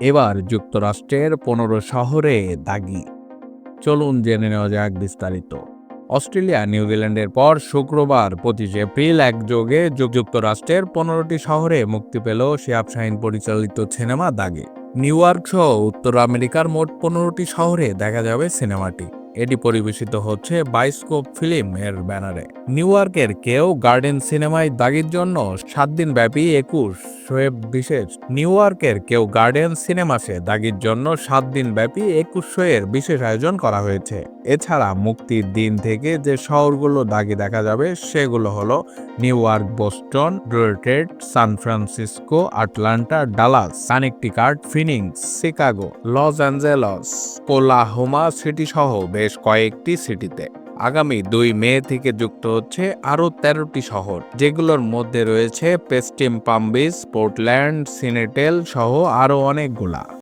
এবার যুক্তরাষ্ট্রের পনেরো শহরে দাগি। চলুন জেনে নেওয়া যাক বিস্তারিত। অস্ট্রেলিয়া নিউজিল্যান্ডের পর শুক্রবার পঁচিশ এপ্রিল একযোগে যুক- যুক্তরাষ্ট্রের পনেরোটি শহরে মুক্তি পেল শিয়াব শাহিন পরিচালিত সিনেমা দাগে। নিউ ইয়র্ক সহ উত্তর আমেরিকার মোট পনেরোটি শহরে দেখা যাবে সিনেমাটি। এটি পরিবেশিত হচ্ছে বাইস্কোপ ফিল্ম এর ব্যানারে। নিউ ইয়র্কের কেউ গার্ডেন সিনেমায় দাগির জন্য সাত দিন ব্যাপী একুশ শোয়েব বিশেষ নিউ ইয়র্কের কেউ গার্ডেন সিনেমাসে দাগির জন্য সাত দিন ব্যাপী একুশ শোয়ের বিশেষ আয়োজন করা হয়েছে। এছাড়া মুক্তির দিন থেকে যে শহরগুলো দাগি দেখা যাবে, সেগুলো হলো New York, Boston ডোরটেড San Francisco, Atlanta, Dallas, Connecticut ফিনিংস Chicago, Los Angeles, Oklahoma City সহ বেশ কয়েকটি সিটিতে। আগামী দুই মে থেকে যুক্ত হচ্ছে আরও তেরোটি শহর, যেগুলোর মধ্যে রয়েছে পেস্টিম পাম্বিস, পোর্টল্যান্ড, সিনেটেল সহ আরও অনেকগুলা।